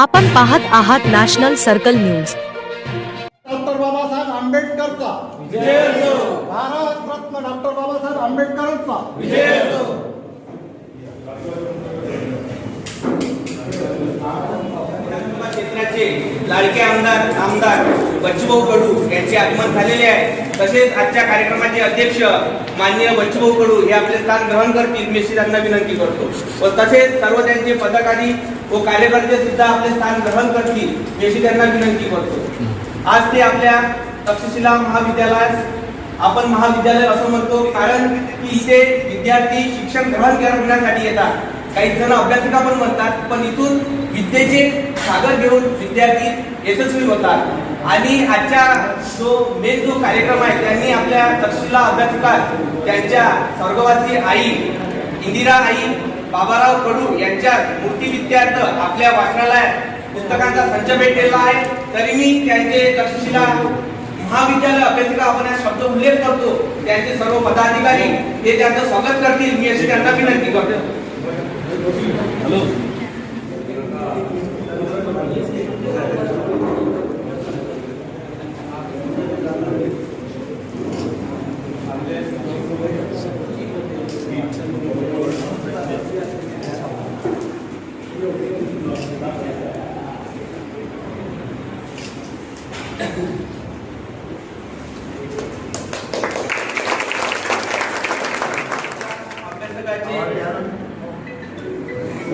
आपण पाहत आहात national circle news. Doctor Babasaheb आंबेडकरचा. Bharat Ratna doctor Babasaheb आंबेडकरांचा. विधानसभा क्षेत्राचे लाडके आमदार आमदार बच्चूभाऊ कडू यांचे आगमन झालेले आहे. तसेच आजच्या कार्यक्रमाचे अध्यक्ष माननीय बच्चूभाऊ कडू हे आपले स्थान ग्रहण करतील. मी त्यांना विनंती करतो. व तसेच सर्व त्यांचे पदाधिकारी व कार्यकर्ते सुद्धा आपले स्थान ग्रहण करतील. मी त्यांना विनंती करतो. आज ते आपल्या तक्षशिला महाविद्यालयात आपण महाविद्यालय असं म्हणतो कारण की इथे विद्यार्थी शिक्षण ग्रहण करण्यासाठी येतात. काही जण अभ्यासिका पण म्हणतात पण इथून विद्येचे सागर घेऊन विद्यार्थी यशस्वी होतात. आणि आजच्या जो मेन जो कार्यक्रम आहे त्यांनी आपल्या तक्षशिला अभ्यासिका त्यांच्या स्वर्गवासी आई इंदिरा आई बाबाराव कडू यांच्या मूर्ती विद्यार्थ आपल्या वाचनालयात पुस्तकांचा संच भेटलेला आहे. तरी मी त्यांचे तक्षशिला महाविद्यालय अभ्यासिका आपण हा शब्द उल्लेख करतो. त्यांचे सर्व पदाधिकारी हे त्यांचं स्वागत करतील. मी अशी त्यांना विनंती करतो.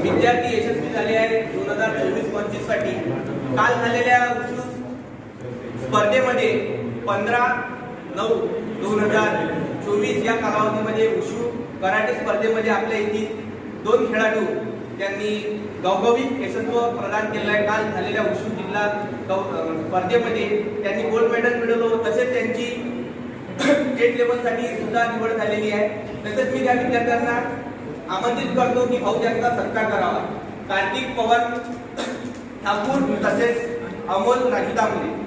विद्यार्थी यशस्वी झाले आहेत दोन हजार चोवीस पंचवीससाठी. काल झालेल्या स्पर्धेमध्ये पंधरा नऊ दोन हजार चोवीस या कालावधीमध्ये उशू कराटे स्पर्धेमध्ये आपल्या येथील दोन खेळाडू त्यांनी गौगविक यशस्व प्रदान केलं आहे काल झालेल्या उशू जिल्हा स्पर्धेमध्ये त्यांनी गोल्ड मेडल मिळवलं. तसेच त्यांची स्टेट लेवलसाठी सुद्धा निवड झालेली आहे. तसेच मी त्या विद्यार्थ्यांना आमंत्रित करतो की भाऊ त्यांचा सत्कार करावा. कार्तिक पवन ठाकूर तसेच अमोल राजूदामुले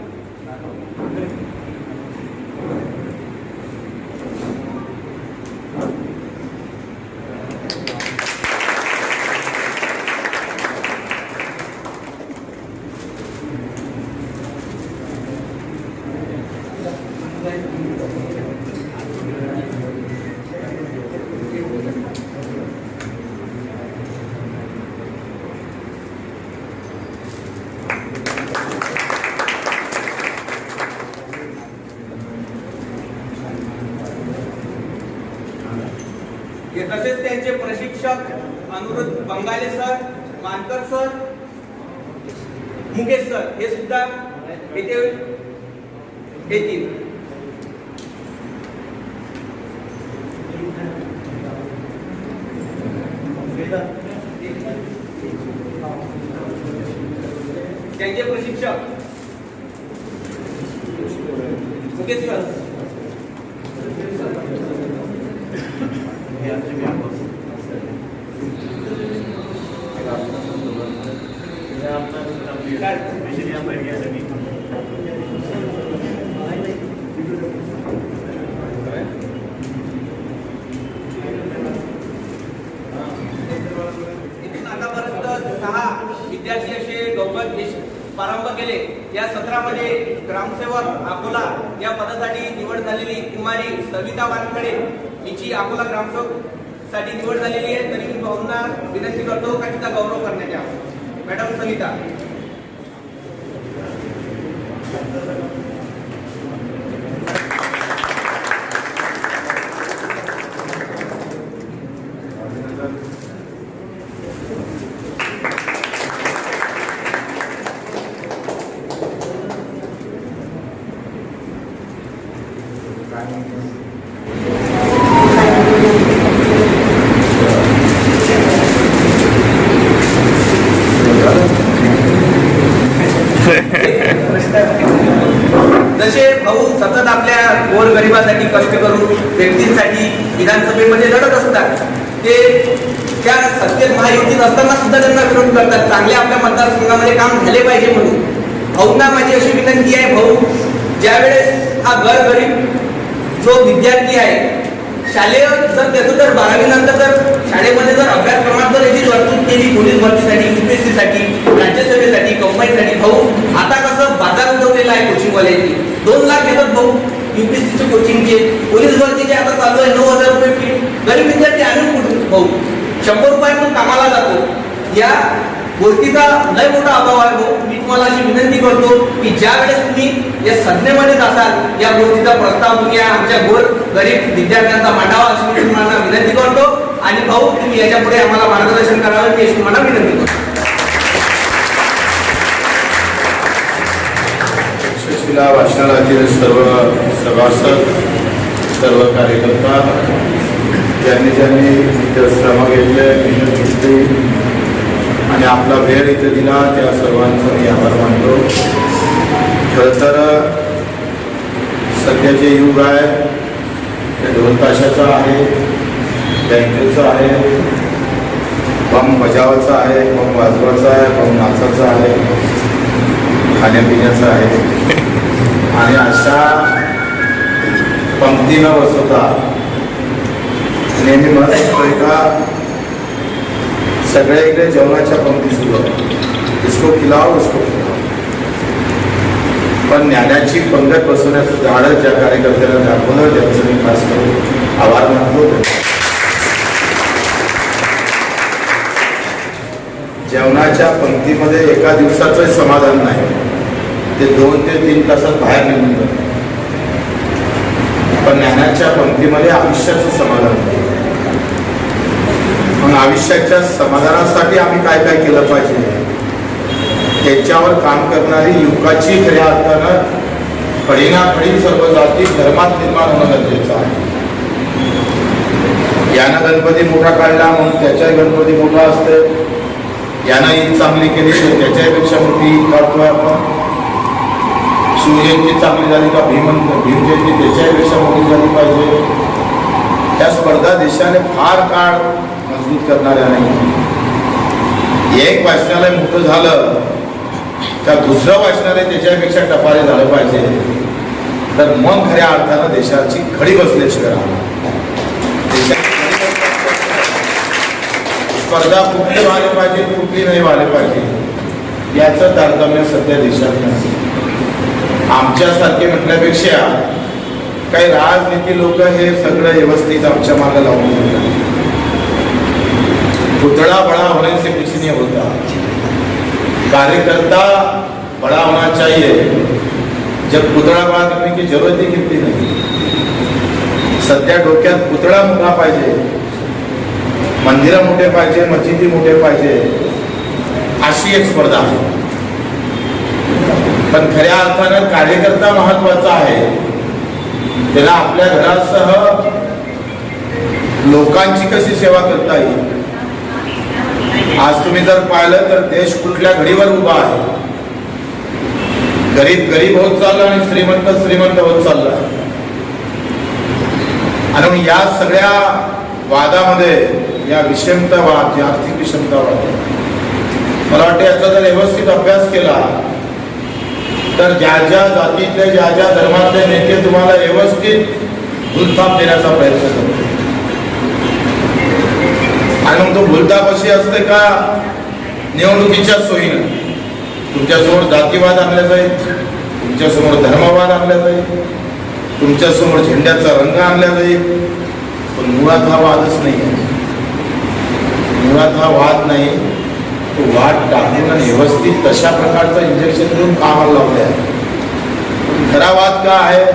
हे तसेच शिक्षक Anuruddha Bangale sir Mankar sir Mukesh sir हे सुद्धा येथे येतील. त्यांचे प्रशिक्षक मुकेश सर. सहा विद्यार्थी असे गौरव प्रारंभ केले. या सत्रामध्ये ग्रामसेवक अकोला या पदासाठी निवड झालेली कुमारी सविता वानकडे हिची अकोला ग्रामसेवकसाठी निवड झालेली आहे. तरी मी भाऊंना विनंती करतो का तिचा गौरव करण्यात यावा. मॅडम सविता. जसे भाऊ सतत आपल्या गोरगरिबासाठी कष्ट करून व्यक्तींसाठी विधानसभेमध्ये लढत असतात ते त्या सत्तेत महायुतीत असताना सुद्धा त्यांना विरोध करतात. चांगल्या आपल्या मतदारसंघामध्ये काम झाले पाहिजे म्हणून. भाऊंना माझी अशी विनंती आहे भाऊ ज्यावेळेस हा घर गरीब जो विद्यार्थी आहे शालेय जर त्याचं जर बारावी नंतर जर शाळेमध्ये जर अभ्यासक्रमात जर याची तरतूद केली पोलीस भरतीसाठी युपीएससीसाठी राज्यसभेसाठी कंपनीसाठी भाऊ आता कसं बाजार उठवलेला आहे कोचिंग कॉलेजची दोन लाख घेतात भाऊ युपीएससीचे कोचिंगचे पोलीस भरतीचे आता चालू आहे नऊ हजार रुपये फी गरीब विद्यार्थी आणून कुठून? भाऊ शंभर रुपयातून कामाला जातो. या गोष्टीचा लय मोठा अभाव आहे भाऊ. मी तुम्हाला अशी विनंती करतो की ज्या वेळेस तुम्ही या संज्ञेमध्ये जासाल या गोष्टीचा प्रस्ताव तुम्ही आमच्या गोर गरीब विद्यार्थ्यांचा मांडावा अशी मी तुम्हाला विनंती करतो. आणि भाऊ तुम्ही याच्यापुढे आम्हाला मार्गदर्शन करावं मी अशी तुम्हाला विनंती करतो. तक्षशिला वाचनालयातील सर्व सभासद सर्व कार्यकर्ता ज्यांनी ज्यांनी सहभाग घेतले आणि आपला वेळ इथं दिला त्या सर्वांचं मी आभार मानतो. खरं तर सध्याचे युग आहे ते ढोल ताशाचं आहे बँकेचं आहे बम बजावाचा आहे बम वाजवाचा आहे बम नाचाचा आहे खाण्यापिण्याचं आहे. आणि अशा पंक्तीनं बसवता नेहमी म्हणत एका सगळ्या इकडे जेवणाच्या पंक्ती सुरू आहेत इसको खिलाव उसको खिलाव पण ज्ञानाची पंगत बसवण्याचं झाडं ज्या कार्यकर्त्यांना दाखवलं त्याचं मी खास करून आभार मानतो. जेवणाच्या पंक्तीमध्ये एका दिवसाचं समाधान नाही. ते दोन ते तीन तासात बाहेर निघून जातं पण ज्ञानाच्या पंक्तीमध्ये आयुष्याचं समाधान होतं. मग आयुष्याच्या समाधानासाठी आम्ही काय काय केलं पाहिजे? त्याच्यावर काम करणारी युगाची खऱ्या अर्थानं फळीनाफळी सर्व जाती धर्मात निर्माण होणं गरजेचं आहे. यानं गणपती मोठा काढला म्हणून त्याच्याही गणपती मोठा असतो यानं ईद चांगली केली तर त्याच्यापेक्षा मोठी ईद काढतोय आपण. शिवजयंती चांगली झाली का भीमन भीमजयंती त्याच्यापेक्षा मोठी झाली पाहिजे. त्या स्पर्धा देशाने फार काळ मजबूत करणाऱ्या नाही. एक वाचनालय मोठं झालं का दुसरं वाचनालय त्याच्यापेक्षा टपाले झालं पाहिजे. तर मग खऱ्या अर्थानं देशाची खडी बसल्याशिवाय करा देशाची खडी बसल्याशिवाय स्पर्धा कुठली व्हायला पाहिजे कुठली नाही व्हायला पाहिजे याचं तारतम्य सध्या देशात नाही. आमच्यासारखे म्हटल्यापेक्षा काही राजनीती लोक हे सगळं व्यवस्थित आमच्या मागे लावून पुतला पुतळा बडा होने से कुछ नहीं होता। कार्यकर्ता बड़ा होना चाहिए। जब पुतळा बड़ा करने की जरूरत ही किती नाही। सध्या डोक्यात पुतळा मोठा पाहिजे। मंदिरं मोठे पाहिजे मस्जिदी मोठे पाहिजे। अशी एक स्पर्धा आहे. पण खऱ्या अर्थानं कार्यकर्ता महत्त्वाचा आहे. त्याला आपल्या घरासह लोकांची कशी सेवा करता येईल? आज तुम्ही जर पाहिलं तर देश कुठल्या घडीवर उभा आहे? गरीब गरीब होत चालला आणि श्रीमंत श्रीमंत होत चालला आणि या सगळ्या वादामध्ये या विषमतावाद जी आर्थिक विषमतावाद मला वाटतं याचा जर व्यवस्थित अभ्यास केला तर ज्या ज्या जातीतले ज्या ज्या धर्मातले नेते तुम्हाला व्यवस्थित भूलथाप देण्याचा प्रयत्न करतो आणि मग तो भूलथाप अशी असते का? निवडणुकीच्या सोयीनं. तुमच्यासमोर जातीवाद आणला जाईल. तुमच्यासमोर धर्मवाद आणला जाईल. तुमच्यासमोर झेंड्याचा रंग आणला जाईल. पण मुळात हा वादच नाही आहे. मुळात हा वाद नाही. तो वाद टाकून आणि व्यवस्थित तशा प्रकारचं इंजेक्शन देऊन कामाला लावले आहे. खरा वाद का आहे?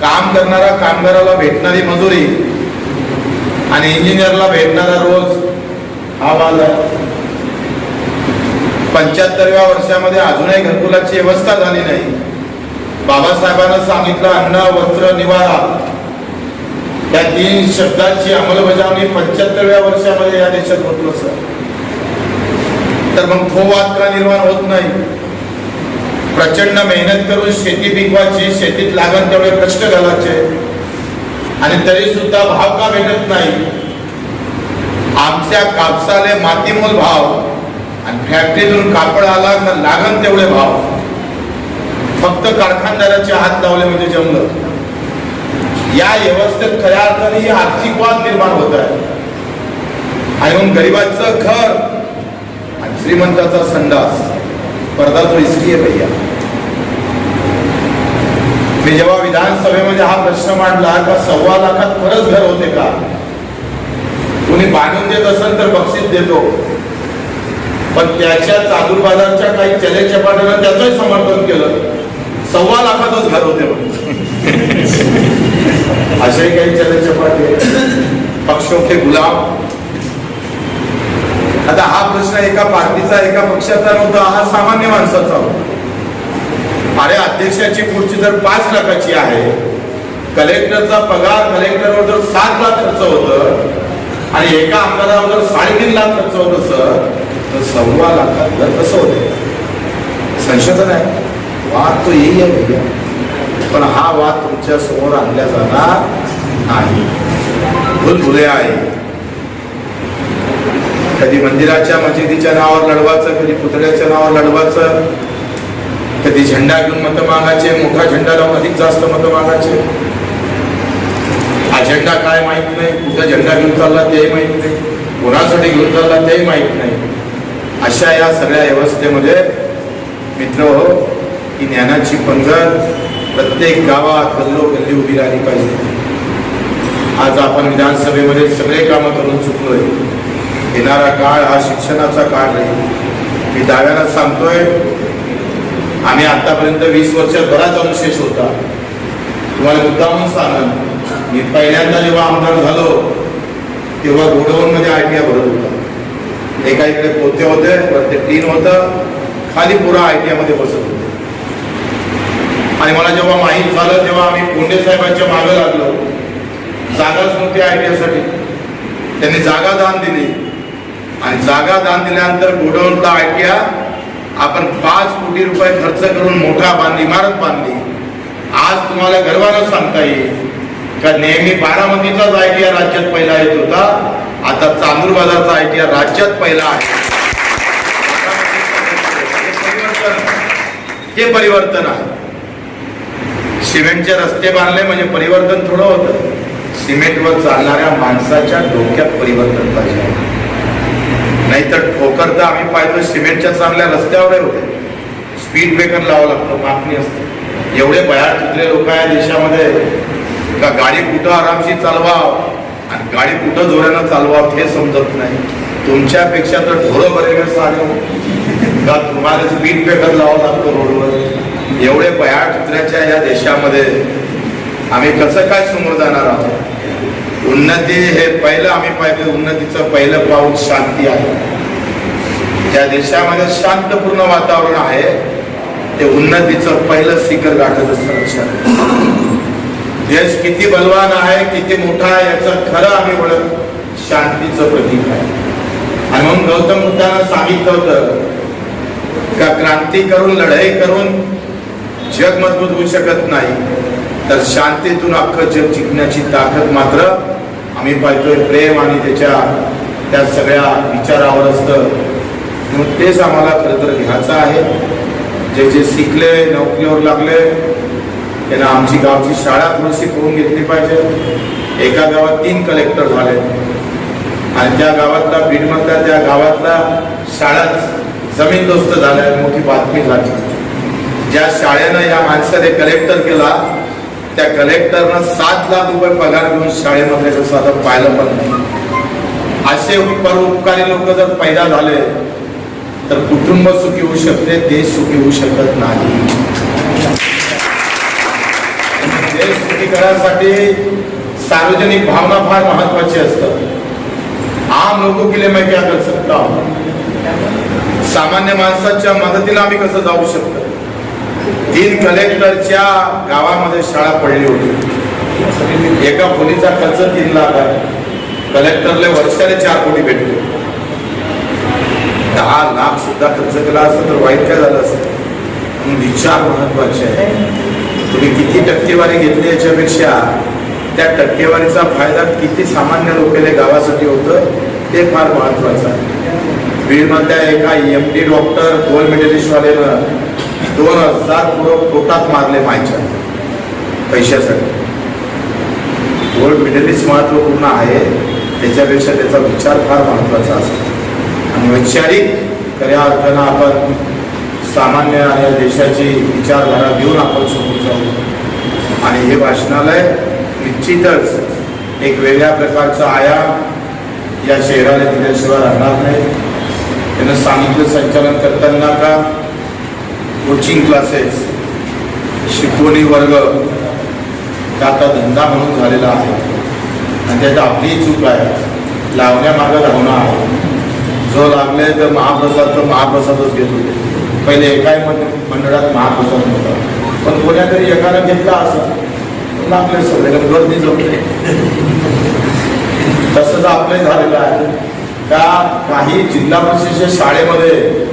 काम करणारा कामगाराला भेटणारी मजुरी आणि इंजिनियरला भेटणारा रोज हा वाद आहे. पंच्याहत्तरव्या वर्षामध्ये अजूनही घरकुलाची व्यवस्था झाली नाही. बाबासाहेबांना सांगितलं अन्न वस्त्र निवारा. या तीन शब्दांची अंमलबजावणी पंच्याहत्तरव्या वर्षामध्ये या देशात होत नसत. तर मग तो वाद का निर्माण होत नाही? प्रचंड मेहनत करून शेती पिकवायची शेतीत लागण तेवढे कष्ट घालायचे. आणि तरी सुद्धा भाव का भेटत नाही? आमच्या कापसाले मातीमोल भाव आणि फॅक्टरीतून कापड आला तर लागण तेवढे भाव. फक्त कारखानदाराचे हात लावले म्हणजे जमलं. या व्यवस्थेत खऱ्या अर्थाने ही आर्थिक वाद निर्माण होत आहे. आणि मग गरिबाचं घर आणि श्रीमंताचा संडास. पर्दा तो आहे भैया. मी जेव्हा विधानसभेमध्ये हा प्रश्न मांडला का सव्वा लाखात खरंच घर होते का? कुणी बांधून देत असेल तर बक्षीस देतो. पण त्याच्या चादूर बाजारच्या काही चले चपाट्यानं त्याचंही समर्थन केलं. सव्वा लाखातच घर होते म्हणून. असे काही चले चपाटे पक्षों के गुलाम. आता हा प्रश्न एका पार्टीचा एका पक्षाचा नव्हता हा सामान्य माणसाचा होता. अरे अध्यक्षाची खुर्ची जर पाच लाखाची आहे कलेक्टरचा पगार कलेक्टरवर जर सात लाख खर्च होत आणि एका आमदारावर जर साडेतीन लाख खर्च होत असं तर सव्वा लाखात घर कसं होते? संशोधन आहे. वाद तो येई आहे भैया. पण हा वाद तुमच्यासमोर आणला जाणार नाही. भुलभुले आहे. कधी मंदिराच्या मशिदीच्या नावावर लढवायचं कधी पुतळ्याच्या नावावर लढवायचं कधी झेंडा घेऊन मत मागायचे मोठा झेंडा लावून अधिक जास्त मत मागायचे. अजेंडा काय माहीत नाही कुठं झेंडा घेऊन चालला तेही माहीत नाही कोणासाठी घेऊन चालला तेही माहीत नाही. अशा या सगळ्या व्यवस्थेमध्ये मित्र हो ही ज्ञानाची पंगत प्रत्येक गावात गल्लो गल्ली उभी राहिली पाहिजे. आज आपण विधानसभेमध्ये सगळे कामं करून चुकलोय. येणारा काळ हा शिक्षणाचा काळ नाही मी दाव्याला सांगतोय आम्ही आतापर्यंत वीस वर्षात बराच अनुशेष होता. तुम्हाला मुद्दामून सांगेन मी पहिल्यांदा जेव्हा आमदार झालो तेव्हा गोडाऊनमध्ये आय टी आय भरत होता. एका इकडे पोते होते वर ते टीन होतं खाली पुरा आय टी बसत होते. आणि मला जेव्हा माहीत झालं तेव्हा आम्ही कोंडे साहेबांच्या मागं लागलो. जागाच नव्हती आय टी त्यांनी जागा दान दिली. आणि जागा दान दिल्यानंतर गोडाऊनला आय टी आय आपण पाच कोटी रुपये खर्च करून मोठा बांधली इमारत बांधली. आज तुम्हाला गर्वानं सांगता येईल का नेहमी बारामतीचाच आय टी आर राज्यात पहिला येत होता. आता चांदूर बाजारचा आय टी आर राज्यात पहिला आहे. हे परिवर्तन हे परिवर्तन आहे. सिमेंटचे रस्ते बांधले म्हणजे परिवर्तन थोडं होतं. सिमेंटवर चालणाऱ्या माणसाच्या डोक्यात परिवर्तन पाहिजे. नाहीतर ठोकर तर आम्ही पाहिजे सिमेंटच्या चांगल्या रस्त्यावर होते स्पीड ब्रेकर लावावं लागतं मागणी असते. एवढे बयार तुटले लोक या देशामध्ये. का गाडी कुठं आरामशी चालवाव? आणि गाडी कुठं जोरानं चालवाव हे समजत नाही. तुमच्यापेक्षा तर ढोरं बरे चालव का तुम्हाला स्पीड ब्रेकर लावावं लागतं रोडवर? एवढे बयार तुटल्याच्या या देशामध्ये. आम्ही कसं काय समोर जाणार आहोत? उन्नती हे पहिलं आम्ही पाहिजे उन्नतीचं पहिलं पाऊल शांती आहे. त्या देशामध्ये शांतपूर्ण वातावरण आहे. ते उन्नतीचं पहिलं शिखर गाठत असतं लक्षात. देश किती बलवान आहे किती मोठा आहे याचं खरं आम्ही ओळख शांतीचं प्रतीक आहे. आणि म्हणून गौतम बुद्धांना सांगितलं होतं का क्रांती करून लढाई करून जग मजबूत होऊ शकत नाही. तर शांतेतून अख्खं जग जिंकण्याची ताकद मात्र आम्ही पाहतोय प्रेम आणि त्याच्या त्या सगळ्या विचारावर असतं म्हणून तेच आम्हाला खरं तर घ्यायचं आहे. जे जे शिकले नोकरीवर लागले त्यांना आमची गावची शाळा थोडीशी करून घेतली पाहिजे. एका गावात तीन कलेक्टर झाले. आणि त्या गावातला बीडमधला त्या गावातला शाळा जमीनदोस्त झाल्या मोठी बातमी झाली. ज्या शाळेनं या माणसाने कलेक्टर केला त्या कलेक्टरनं सात लाख रुपये पगार घेऊन शाळेमध्ये कसं आता पाहिलं पण नाही. असे परोपकारी लोक जर पैदा झाले तर कुटुंब सुखी होऊ शकते देश सुखी होऊ शकत नाही. देश सुखी करण्यासाठी सार्वजनिक भावना फार महत्वाची असतात. आम लोक के लिए मैं क्या कर सकता सामान्य माणसाच्या मदतीला आम्ही कसं जाऊ शकतो? तीन कलेक्टरच्या गावामध्ये शाळा पडली होती. एका मुलीचा खर्च तीन लाख आहे. कलेक्टरले वर्षाने चार कोटी भेटले. दहा लाख सुद्धा खर्च केला असतं तर वाईट काय झालं असतं? विचार महत्त्वाचे आहे. तुम्ही किती टक्केवारी घेतली याच्यापेक्षा त्या टक्केवारीचा फायदा किती सामान्य लोकांना गावासाठी होतं ते फार महत्वाचं आहे. बीडमधल्या एका एम डी डॉक्टर गोल्ड मेडलिस्टवाल्यानं दोन हजार पुरं पोटात मारले मायच्या पैशासाठी. गोल्ड इस्ट महत्त्वपूर्ण आहे त्याच्यापेक्षा त्याचा विचार फार महत्त्वाचा असतो. आणि वैचारिक खऱ्या अर्थानं आपण सामान्य आणि या देशाची विचारधारा घेऊन आपण समोर जाऊ. आणि हे वाचनालय निश्चितच एक वेगळ्या प्रकारचा आयाम या शहराला दिल्याशिवाय राहणार नाही. त्यानं सांगितलं संचालन करताना का? कोचिंग क्लासेस शिकवणी वर्ग आता धंदा म्हणून झालेला आहे. आणि त्यात आपली चूक आहे. लावण्यामागं धावणं आहे. जो लागले तर महाप्रसाद तर महाप्रसादच घेतो. पहिले एकाही मंड- मंडळात महाप्रसाद नव्हता. पण कोण्यातरी एकाला घेतला असं. लागले सगळे गर्दी जमले. तसंच आपले झालेलं आहे. का काही जिल्हा परिषदेच्या शाळेमध्ये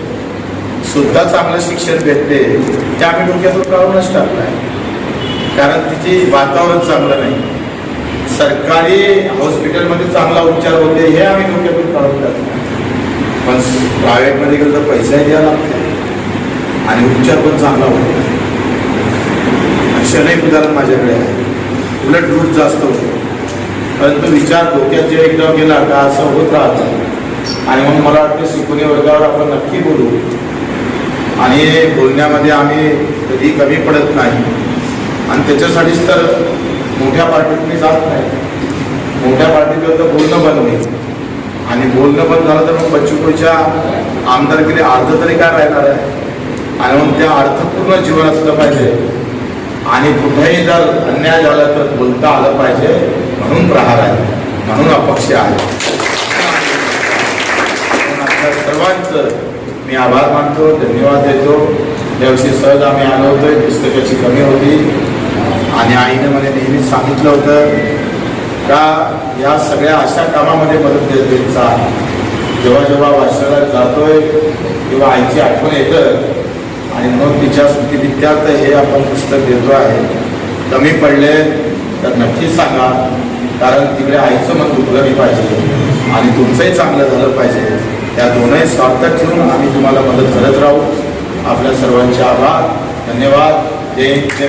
सुद्धा चांगलं शिक्षण भेटते ते आम्ही डोक्यातून काढूनच टाकलं कारण तिची वातावरण चांगलं नाही. सरकारी हॉस्पिटलमध्ये चांगला उपचार होते हे आम्ही डोक्यातून काढून टाकलं पण प्रायव्हेटमध्ये गेलं तर पैसाही द्यावा लागते. आणि उपचार पण चांगला होतो. असे नाही उदाहरण माझ्याकडे आहे उलट लूट जास्त होते. परंतु विचार डोक्यात जे एकदा गेला का असं होत राहतं. आणि मग मला वाटतं शिकवणी वर्गावर आपण नक्की बोलू. आणि बोलण्यामध्ये आम्ही कधी कमी पडत नाही. आणि त्याच्यासाठीच तर मोठ्या पार्टीत मी जात नाही. मोठ्या पार्टीतलं तर बोलणं बंद होईल. आणि बोलणं बंद झालं तर मग बच्चूकोच्या आमदारकीने अर्थ तरी काय राहणार आहे? आणि मग त्या अर्थपूर्ण जीवन असलं पाहिजे. आणि कुठेही जर अन्याय झाला तर बोलता आलं पाहिजे म्हणून प्रहार आहे. म्हणून अपक्ष आहे. सर्वांचं मी आभार मानतो धन्यवाद देतो. यावर्षी सहज आम्ही आलो होतो पुस्तकाची कमी होती. आणि आईने मला नेहमीच सांगितलं होतं का या सगळ्या अशा कामामध्ये मदत देत देत जा जेव्हा जेव्हा वाचनाला जातोय किंवा आईची आठवण येतं. आणि मग तिच्या स्मृतिविद्यार्थ हे आपण पुस्तक देतो आहे. कमी पडले तर नक्की सांगा. कारण तिकडे आईचं मन दुखलं पाहिजे. आणि तुमचंही चांगलं झालं पाहिजे. त्या दोनही स्वार्थ ठेवून आम्ही तुम्हाला मदत करत राहू. आपल्या सर्वांचे आभार. धन्यवाद. जय जय